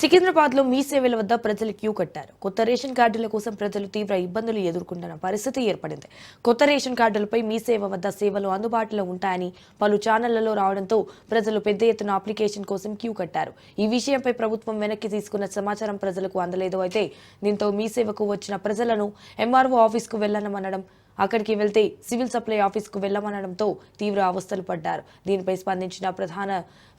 సికింద్రాబాద్లో మీ సేవల వద్ద ప్రజలు క్యూ కట్టారు. కొత్త రేషన్ కార్డుల కోసం ప్రజలు తీవ్ర ఇబ్బందులు ఎదుర్కొంటున్న పరిస్థితి ఏర్పడింది. కొత్త రేషన్ కార్డులపై మీ సేవ వద్ద సేవలు అందుబాటులో ఉంటాయని పలు ఛానళ్ళలో రావడంతో ప్రజలు పెద్ద ఎత్తున అప్లికేషన్ కోసం క్యూ కట్టారు. ఈ విషయంపై ప్రభుత్వం వెనక్కి తీసుకున్న సమాచారం ప్రజలకు అందలేదు. అయితే దీంతో మీ సేవకు వచ్చిన ప్రజలను ఎంఆర్ఓ ఆఫీస్కు వెళ్ళనమనడం అక్కడికి వెళ్తే సివిల్ సప్లై ఆఫీస్కు వెళ్ళమనడంతో తీవ్ర అవస్థలు పడ్డారు. దీనిపై స్పందించిన ప్రధాన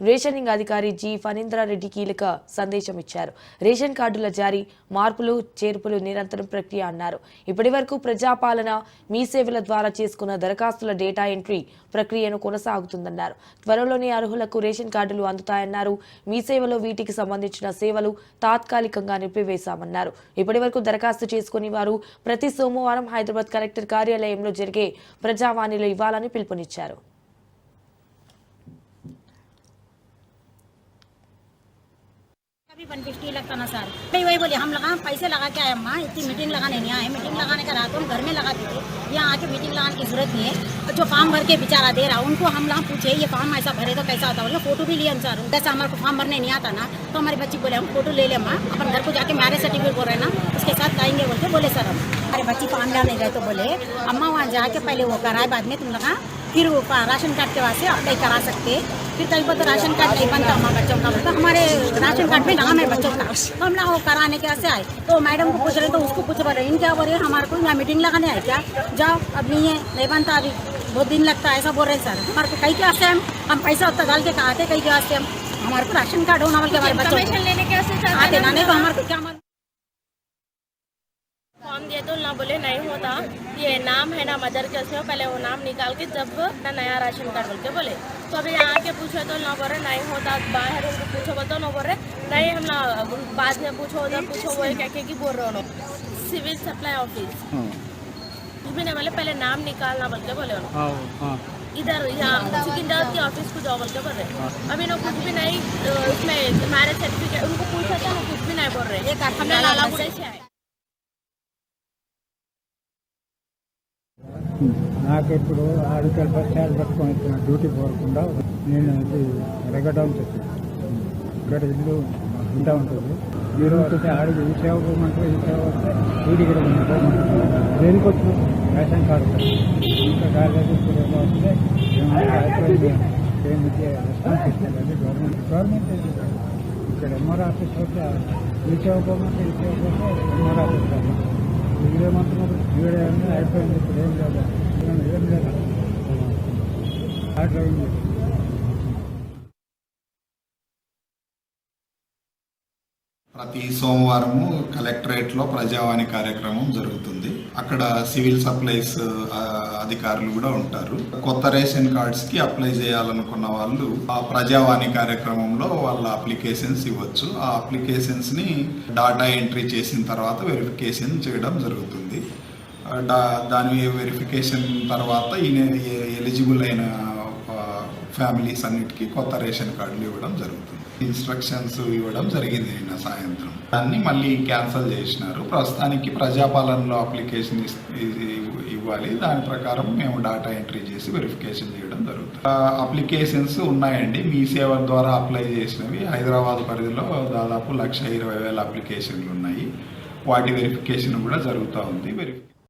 రేషనింగ్ అధికారి జి. ఫణీంద్రారెడ్డి కీలక సందేశం ఇచ్చారు. రేషన్ కార్డుల జారీ మార్పులు చేర్పులు నిరంతరం ప్రక్రియ అన్నారు. ఇప్పటి వరకు ప్రజాపాలన మీ సేవల ద్వారా చేసుకున్న దరఖాస్తుల డేటా ఎంట్రీ ప్రక్రియను కొనసాగుతుందన్నారు. త్వరలోనే అర్హులకు రేషన్ కార్డులు అందుతాయన్నారు. మీ సేవలో వీటికి సంబంధించిన సేవలు తాత్కాలికంగా నిలిపివేశామన్నారు. ఇప్పటి వరకు దరఖాస్తు చేసుకుని వారు ప్రతి సోమవారం హైదరాబాద్ కలెక్టర్ కార్యాలయంలో జరిగే ప్రజావాణిలో ఇవ్వాలని పిలుపునిచ్చారు अभी वन फिफ्टी लगता ना सर नहीं वही बोले हम लगा पैसे लगा के आए अम्मा इतनी मीटिंग लगाने नहीं आए मीटिंग लगाने का रात हम घर में लगाते थे यहाँ आके मीटिंग लगाने की जरूरत नहीं है जो फॉर्म भर के बेचारा दे रहा उनको हम लोग पूछे ये फॉर्म ऐसा भरे तो कैसा होता बोले फोटो भी लिए हम सर जैसे हमारे को फॉर्म भरने नहीं आता ना तो हमारी बच्ची बोले हम फोटो ले ले अम्मा अपन घर को जाके मैरिज सर्टिफिकेट बोल रहे ना उसके साथ लाएंगे बोलते बोले सर हम हमारे बच्ची फॉर्म डालने गए तो बोले अम्मा वहाँ जाके पहले वो कराए बाद में तुम लगा फिर वो राशन कार्ड के वास्ते अप्लाई करा सकते। फिर कहीं पर तो राशन कार्ड नहीं बनता हमारे बच्चों का। तो हमारे राशन कार्ड में नाम है बच्चों का। तो हम लोग वो कराने के वास्ते आए। तो मैडम को पूछ रहे तो उसको पूछ रहे इन क्या बोल रहे हैं हमारे को यहाँ मीटिंग लगाने आए क्या? जाओ अब नहीं है नहीं बनता अभी। बहुत दिन लगता है ऐसा बोल रहे हैं सर। हमारे को कहीं के वास्ते हम? हम पैसा उतना डाल के कहा आते कहीं के वास्ते हम? हमारे को राशन कार्ड होना के हमारे बच्चों को। के आते ना नहीं तो हमारे को क्या फॉर्म दिए तो ना बोले नहीं होता। ये नाम है ना मदर के उसमें पहले वो नाम निकाल के जब ना नया राशन कार्ड बोल के बोले। तो अभी यहाँ के पूछो तो ना बोल रहे नहीं होता। बाहर उनको पूछो बोल तो ना बोल। रहे नहीं हम ना बाद में पूछो उधर पूछो वो क्या क्या की बोल रहे हो लोग सिविल सप्लाई ऑफ़िस। उसमें बोले पहले नाम निकालना बोल के बोले उन्होंने। इधर यहाँ सिकंदराबाद के ऑफ़िस को जाओ बोल के बोल। रहे अभी ना कुछ भी नहीं उसमें मैरिज सर्टिफिकेट उनको पूछा था ना कुछ भी नहीं बोल रहे। हमने लालापुरे से आए। నాకు ఇప్పుడు ఆడికల్ బస్ స్టాండ్ పట్టుకొని వచ్చిన డ్యూటీ పోకుండా నేను అది రెగడౌన్ చెప్పాను ఇక్కడ ఇల్లు ఉంటా ఉంటుంది. మీరు వస్తే ఆడికి ఈ సేవ పోమంటారు ఈ సేవ వస్తే వీడి కూడా పోమంటారు. దేనికి వచ్చిన రేషన్ కార్డు ఇంకా కాలేదు వస్తే గవర్నమెంట్. గవర్నమెంట్ ఇక్కడ ఎంఆర్ ఆఫీస్ వస్తే ఈ సేవ పోమంటే ఈ సేవ పోతే ఎంఆర్ ఆఫీస్ కాదు వీడేమంటున్నారు వీడేమన్నా అయిపోయింది? ఇప్పుడు ఏం లేదు. ఏం ఏం లేదు అట్లా ప్రతి సోమవారము కలెక్టరేట్లో ప్రజావాణి కార్యక్రమం జరుగుతుంది. అక్కడ సివిల్ సప్లైస్ అధికారులు కూడా ఉంటారు. కొత్త రేషన్ కార్డ్స్కి అప్లై చేయాలనుకున్న వాళ్ళు ఆ ప్రజావాణి కార్యక్రమంలో వాళ్ళ అప్లికేషన్స్ ఇవ్వచ్చు. ఆ అప్లికేషన్స్ని డాటా ఎంట్రీ చేసిన తర్వాత వెరిఫికేషన్ చేయడం జరుగుతుంది. దాని వెరిఫికేషన్ తర్వాత ఈయన ఎలిజిబుల్ అయిన ఫ్యామిలీస్ అన్నిటికీ కొత్త రేషన్ కార్డులు ఇవ్వడం జరుగుతుంది. ఇన్స్ట్రక్షన్స్ ఇవ్వడం జరిగింది నిన్న సాయంత్రం. దాన్ని మళ్ళీ క్యాన్సిల్ చేసినారు. ప్రస్తుతానికి ప్రజాపాలనలో అప్లికేషన్ ఇస్- ఇవ్వాలి. దాని ప్రకారం మేము డాటా ఎంట్రీ చేసి వెరిఫికేషన్ చేయడం జరుగుతుంది. అప్లికేషన్స్ ఉన్నాయండి. మీ సేవ ద్వారా అప్లై చేసినవి. హైదరాబాద్ పరిధిలో దాదాపు లక్ష ఇరవై వేల అప్లికేషన్లు ఉన్నాయి. వాటి వెరిఫికేషన్ కూడా జరుగుతూ ఉంది. వెరిఫికేషన్